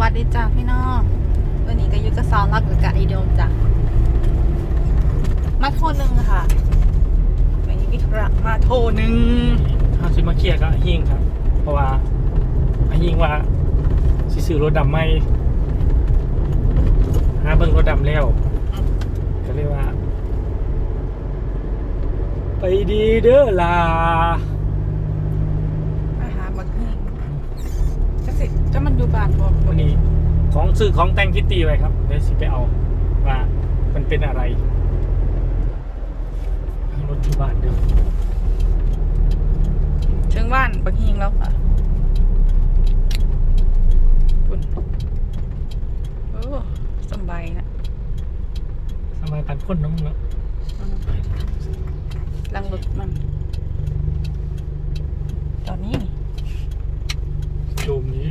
วัสดีจ้าพี่น้องวันนี้ก็ยุกับสาวรักหรือกะอีโดมจ้ะมาโทรหนึ่งค่ะวันนี้พิธระมาโทรหนึ่งถ้าซื้อมาเคลียร์ก็อาหิงครับ เพราะว่าอาหิงว่าสิซื้อรถดำไม่หาเบิ่งรถดำแล้วก็เลยกว่า ไปดีเด้อลาอาหารบักนี่ จะสิจะมันอยู่บ้านบอกวันนี้ ของซื้อของแต่งคิตตี้ไว้ครับเดี๋ยวสิไปเอาว่ามันเป็นอะไรรถที่บ้านเดิมถึงบ้านบักฮิงแล้วค่ะคุณโอ้สำบายนะสมัยปันคนน้องเนาะลังรถมัน ตอนนี้นี่ โจมนี้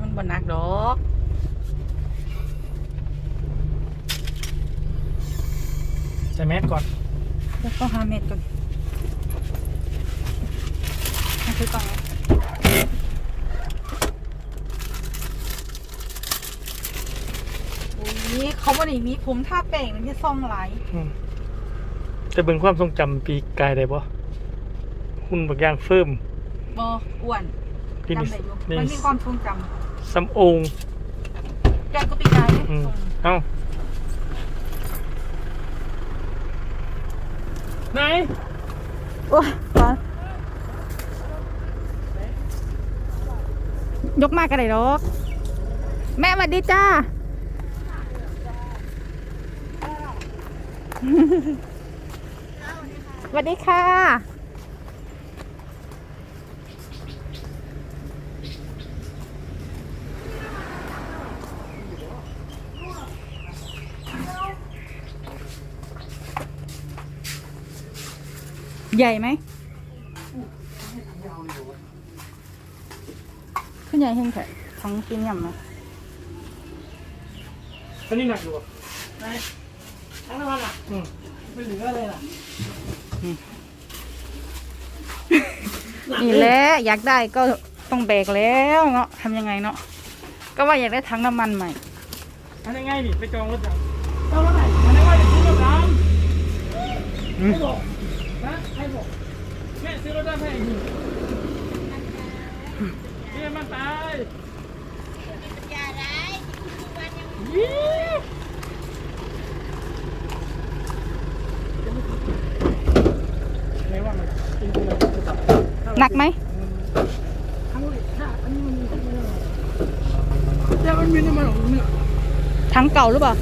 มันบนนักดอกใส่แมสก่อนแล้วก็ห้าเมตรก่อนให้คือก่อนนะโอ้ยเขาบอกอย่างนี้ผมท่าแป้งมันจะซองไหลายอืมจะเบิ่งความทรงจำปีกายได้บ่หุ่นบางอย่างเฟิ่มบออ้วน ที่นี่จำได้อยู่นี่ มันมีความทรงจสำองค์ำแกก็ปีกายเนี่ยอืมเอ้าไหนโอ้ยตอนยกมากกันเลยดอกแม่สวัสดีจ้า สวัสดีค่ะ ใหญ่ไหมขึ้นใหญ่เฮงแท้ทั้งกินยำไหมอันนี้หนักอยู่อะทั้งน้ำมันอะอืมไม่เหลือเลยล่ะนี่แหละอยากได้ก็ต้องแบกแล้วเนาะทำยังไงเนาะก็ว่าอยากได้ทั้งน้ำมันใหม่อันนี้ง่ายนี่ไปจองรถยังจองรถไหนอันนี้ว่าจะซื้อรถดำให้บอกนะให้บอกแม่ซื้ อรถดำให้อีกหนึ่งแม่มันตายยี่ไม่ว่ามันจริงๆมันจะตัดหนักไหมทั้งเลยค่ะอันนี้มันมีทั้งเนื้อแต่มันมีน้ำมันของเนื้อทั้งเก่าหรือเปล่า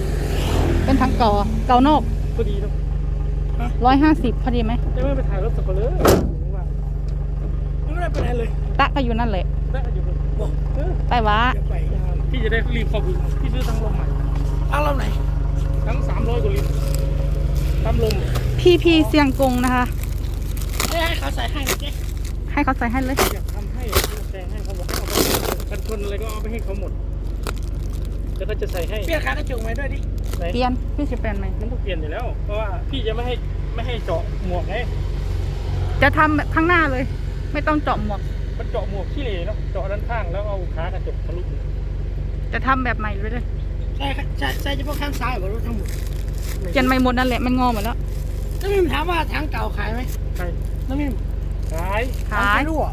เป็นทั้งเก่าอะเก่านอกพอดีเนาะร้อยห้าสิบพอดีไหมจะไม่ไปถ่ายรถสับปะเลยว่า ไม่ได้ไปไหนเลยตะก็อยู่นั่นแหละได้อยู่บอกเออไปวะเดี๋ยวไปพี่จะได้รีบเข้าบึงพี่ซื้อทั้งลมใหม่ทั้งลมไหนทั้งสามร้อยกว่าลิตรทั้งลมพี่พี่เสียงกงนะคะให้เขาใส่ให้เจ๊ให้เขาใส่ให้เลย อยากทำให้แต่งให้เขาบอกให้เอาไปกันชนอะไรก็เอาไปให้เขาหมด แล้วก็จะใส่ให้เปลี่ยนขากระจกไหมด้วยดิไหนเปลี่ยนพี่จะเปลี่ยนไหมมันต้องเปลี่ยนอยู่แล้ว เพราะว่าพี่จะไม่ให้ไม่ให้เจาะหมวกไงจะทำแบบข้างหน้าเลย ไม่ต้องเจาะหมวก มันเจาะหมวกขี้เหร่เนาะเจาะด้านข้างแล้วเอาขากระจกทะลุจะทำแบบใหม่เลยเลยใช่ครับใช่ใช่เฉพาะข้างซ้ายของรถทั้งหมดเปลี่ยนใหม่หมดนั่นแหละมันงอหมดแล้ว น้ำมิมถามว่าถังเก่าขายไหมใช่น้ำมิมขายขาย ถังรั่ว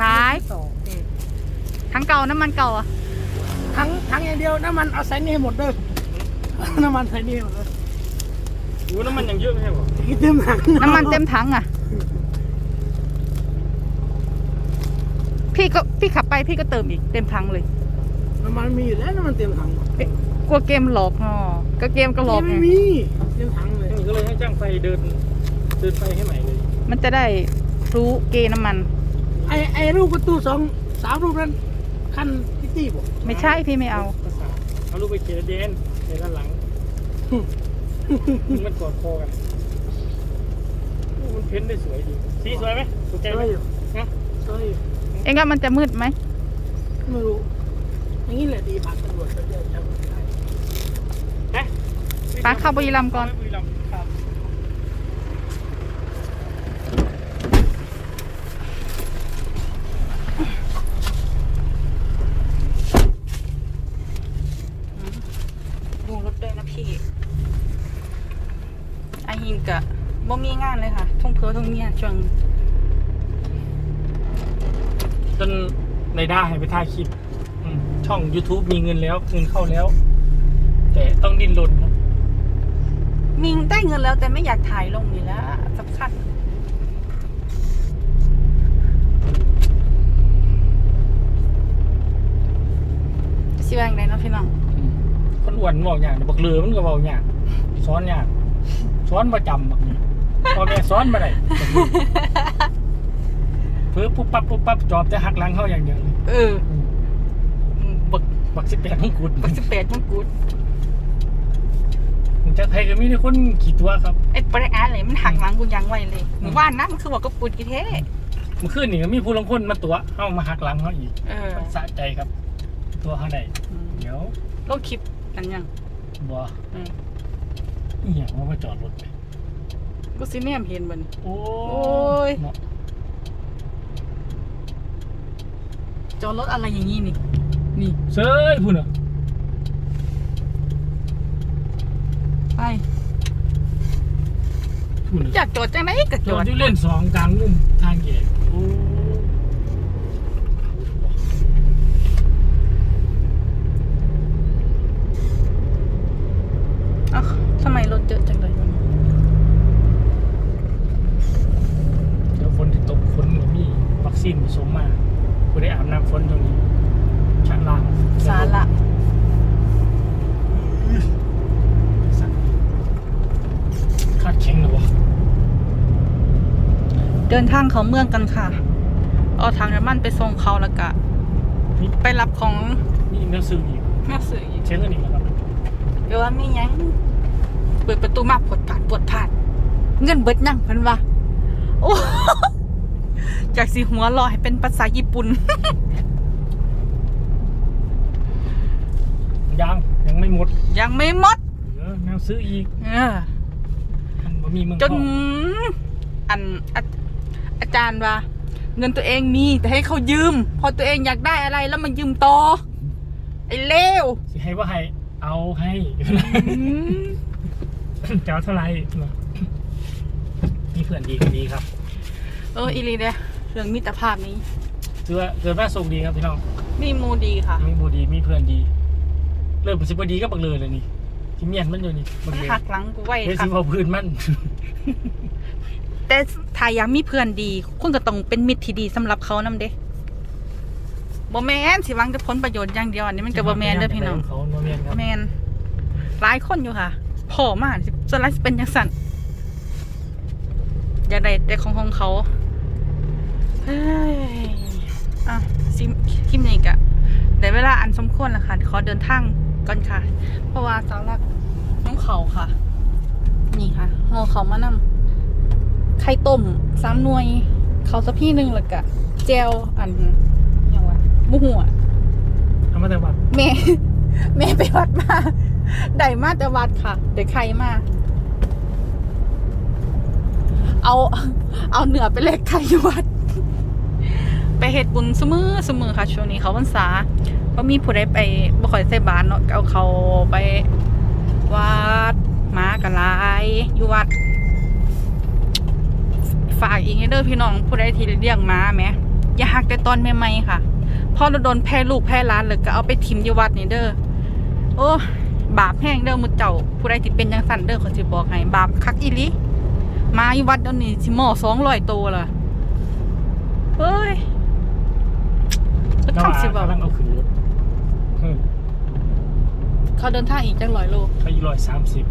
ขายต่อทั้งเก่าน้ำมันเก่าอะถังถังอย่างเดียวน้ำมันเอาใส่นี่ให้หมดเด้อน้ำมันใส่นี่ให้หมดเลยโอ้น้ำมันยังเยอะไม่ใช่เหรออีกเต็มถังน้ำมันเต็มถังอะ พี่ก็พี่ขับไปพี่ก็เติมอีกเต็มถังเลยน้ำมันมีอยู่แล้วน้ำมันเต็มถังกลัวเกมหลอกอ๋อก็เกมก็หลอกไงไม่มีเต็มถังเลยนี่ก็เลยให้จ้างไฟเดินเดินไฟให้ใหม่เลย มันจะได้รู้เกน้ำมัน ไอไอรูปประตูสองสามรูปนั้นคันพิตตี้บอกไม่ใช่พี่ไม่เอาเอาลูกไปเขียนเดนในด้านหลัง มันกอดคอกันโอ้มันเพ้นได้สวยดีสีสวยไหมถูกใจสไหมวยอยู่ฮะ สวยอยู่เเองก็มันจะมืดไหมไม่รู้อย่างนี้แหละดีพาตำรวจไปเยอะจังได้นไปเข้าบุรีรัมย์ก่อน ไปบุรีรัดูรถด้นะพี่อาหินกะบ่มีงานเลยค่ะ ทุ่งเพอทุ่งเนี่ยช่วง จนรายได้ให้ไปถ่ายคลิปอืมช่อง YouTube มีเงินแล้วเงินเข้าแล้ว แต่ต้องดิ้นรนครับมีได้เงินแล้วแต่ไม่อยากถ่ายลงนี่แหละสำคัญสิว่าจั่งใดเนาะพี่น้องคนอ้วนบอกอย่างบักเลือมันก็บอกอย่างสอนอย่างสอนประจำบักนี้พอแม่สอนมาได้เพื่ อปุ๊บปั๊บปุ๊บปั๊บจอบจะหักหลังเขาอย่างเดียวเลยเอออืมบักบักสิบแปดมงกุฎบักสิบแปดมงกุฎผมจะไทยก็มีแต่คนขี่ตัวครับไอ้ปริอาเลยมันหักหลังกูยังไวเลยหมู่บ้านนะมันคือบอกกับปุดกี่เท่เมื่อคืนนี่ก็มีผู้ลงคนมาตัวเข้ามาหักหลังเขาอีกเออมันสะใจครับ ตัวเขาได้อืมเดี๋ยวลงคลิปกันยังบัวอืมอีหยังว่ามาจอดรถไปกูซิเนียมเห็นบัดนโอ้โอ้ย เนาะ จอดรถอะไรอย่างงี้นี่ นี่ เซ้ยพูดเหรอไปพูดเหรออยากจอดจังไหนก็จจออดดที่เล่นสองกลางมุมทางแยกโอ้เอาถูก เอ้าทำไมรถเยอะจังเลยวันนี้ เดี๋ยวฝนที่ตกฝนก็มีวัคซีนผสมมากูได้อาบน้ำฝนตรงนี้ชั้นล่าง สาระ คาดแข็งนะวะ เดินทางเขาเมืองกันค่ะ เอาทางน้ำมันไปส่งเขาแล้วก็นี่ไปรับของนี่เนื้อซื้ออีกแม่สื่ออีกเช็คกันอีกแล้วครับเดี๋ยวว่ามีหยังเปิดประตูมาปวดผ่านปวดผ่านเงินเบิดยังเพิ่นว่าโอ้ จากสีหัวรอให้เป็นภาษาญี่ปุ่น ยังยังไม่หมดยังไม่หมด เหลือแนวซื้ออีกเออ มันบ่มีเมืองจนทองอันอา อาจารย์ว่า เงินตัวเองมีแต่ให้เขายืม พอตัวเองอยากได้อะไรแล้วมันยืมต่อไอ้เลวสิให้ว่าให้เอาให้อืมจะเอาเท่าไหร่เนาะมีเพื่อนดีคนดีครับเอออีหลีเด้เรื่องมิตรภาพนี้ถือว่าเกิดมาส่งดีครับพี่น้อง มีมูดีค่ะมีบูดีมีเพื่อนดี เริ่มสิบดีก็บักเลยเลยนี่ที่เมียนมันอยู่นี่บักเลยหักหลังกูไว้เฮ้ยค่ะสิเอาพื้นมัน แต่ถ้าอยากมีเพื่อนดีคุณก็ต้องเป็นมิตรที่ดีสำหรับเขานำเด้บ่แมนสิหวังจะผลประโยชน์อย่างเดียวอันนี้มันก็บ่แมนเด้อพี่น้องเขาบ่แมนครับแมนหลายคนอยู่ค่ะพ่อมากสิส่วนไรสิเป็นยังสั่นอยากได้แต่ของของเขาเฮ้ยอะซิมคลิปนี้กะได้เวลาอันสมควรแล้วค่ะขอเดินทางก่อนค่ะ เพราะว่าสาวรักน้องเขาค่ะ นี่ค่ะห่อเขามานำ ไข่ต้มสามหน่วย เขาสักพี่หนึ่งแล้วกะเจลอันอย่างวะหมูหัวเอามาแต่วัดแม่แม่ไปวัดมาได้มาแต่วัดค่ะได้ไข่มาเอา เอาเหนือไปเล็กไข่อยู่วัด ไปเฮ็ดบุญเสมอเสมอค่ะ ช่วงนี้เขาพรรษาก็มีผู้ใดไปบ่ค่อยใส่บาตรเนาะก็เอาเขาไปวัดหมากันหลายอยู่วัด ฝากอีกนิดเด้อพี่น้องผู้ใดที่เลี้ยงหมาแหมอย่าหักแต่ตอนใหม่ๆค่ะพอเราโดนแพ้ลูกแพ้หล้านเลยก็เอาไปทิมอยู่วัดนี่เด้อโอ้บาปแห้งเด้อมุดเจ้าผู้ใดที่เป็นจังสั่นเด้อเขาสิบอกให้บาปคักอีหลิมาอยู่วัดเดี๋ยวนี้สิหม้อสองร้อยตัวล่ะเฮ้ยจะแล้วทำสิบกำลังเอาขึ้นรถเออเขาเดินทางอีกจังร้อยโลเขาอยู่ร้อยสามสิบ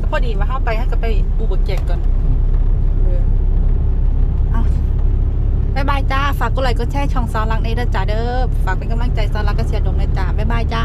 ก็พอดีว่าเข้าไปให้ก็ไปปูบกแจกก่อนเออเอา บายบายจ้า ฝากกดไลค์กดแชร์ช่องซาลังในเด้อจ้าเด้อ ฝากเป็นกำลังใจซาวรักก็เสียดมเลยจ้า บ๊ายบายจ้า